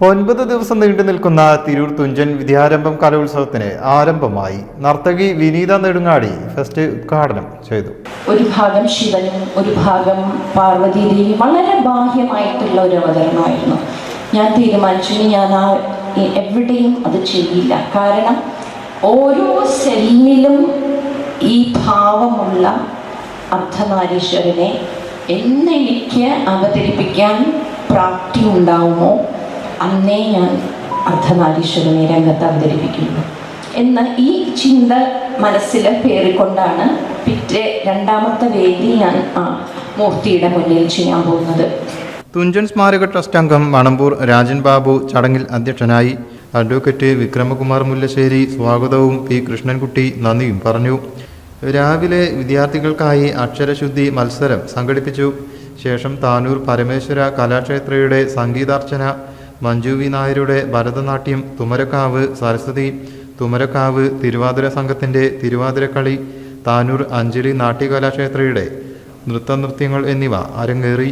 ഒൻപത് ദിവസം നീണ്ടു നിൽക്കുന്ന തിരൂർ തുഞ്ചൻ വിദ്യാരംഭം കലോത്സവത്തിന് ആരംഭമായി. നർത്തകി വിനീത നെടുങ്ങാടി ഫസ്റ്റ് ഉദ്ഘാടനം ചെയ്തു. ഒരു ഭാഗം ശിവനും ഒരു ഭാഗം പാർവതീദേവി വളരെ ബാഹ്യമായിട്ടുള്ള ഒരു അവതരണമായിരുന്നു. ഞാൻ തീരുമാനിച്ചു ഞാൻ ആ എവിടെയും അത് ചെയ്യില്ല. കാരണം ഓരോ സെല്ലിലും ഈ ഭാവമുള്ള അർദ്ധനാരീശ്വരനെ എന്നെനിക്ക് അവതരിപ്പിക്കാൻ പ്രാപ്തി ഉണ്ടാവുമോ അന്നേ ഞാൻ അർദ്ധനാരീശ്വരനെ രംഗത്ത് അവതരിപ്പിക്കുന്നു. എന്ന ഈ ചിന്ത മനസ്സിൽ പേറിക്കൊണ്ടാണ് പിറ്റേ രണ്ടാമത്തെ വേദി ഞാൻ ആ മൂർത്തിയുടെ മുന്നിൽ ചെയ്യാൻ പോകുന്നത്. തുഞ്ചൻ സ്മാരക ട്രസ്റ്റ് അംഗം മണമ്പൂർ രാജൻ ബാബു ചടങ്ങിൽ അധ്യക്ഷനായി അഡ്വക്കേറ്റ് വിക്രമകുമാർ മുല്ലശ്ശേരി സ്വാഗതവും പി കൃഷ്ണൻകുട്ടി നന്ദിയും പറഞ്ഞു. രാവിലെ വിദ്യാർത്ഥികൾക്കായി അക്ഷരശുദ്ധി മത്സരം സംഘടിപ്പിച്ചു. ശേഷം താനൂർ പരമേശ്വര കലാക്ഷേത്രയുടെ സംഗീതാർച്ചന മഞ്ജു വി നായരുടെ ഭരതനാട്യം തുമരക്കാവ് സരസ്വതി തുമരക്കാവ് തിരുവാതിര സംഘത്തിന്റെ തിരുവാതിരക്കളി താനൂർ അഞ്ജലി നാട്യകലാക്ഷേത്രയുടെ നൃത്തനൃത്യങ്ങൾ എന്നിവ അരങ്ങേറി.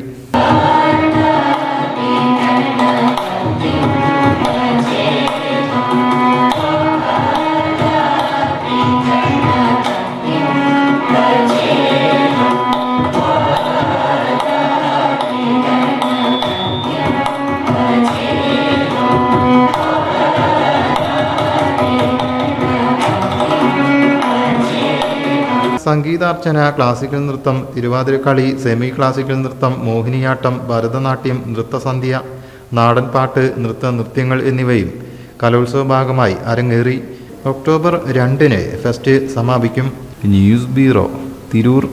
സംഗീതാർച്ചന ക്ലാസിക്കൽ നൃത്തം തിരുവാതിരക്കളി സെമി ക്ലാസിക്കൽ നൃത്തം മോഹിനിയാട്ടം ഭരതനാട്യം നൃത്തസന്ധ്യ നാടൻപാട്ട് നൃത്ത നൃത്യങ്ങൾ എന്നിവയും കലോത്സവ ഭാഗമായി അരങ്ങേറി. ഒക്ടോബർ രണ്ടിന് ഫെസ്റ്റ് സമാപിക്കും. News bureau Tirur.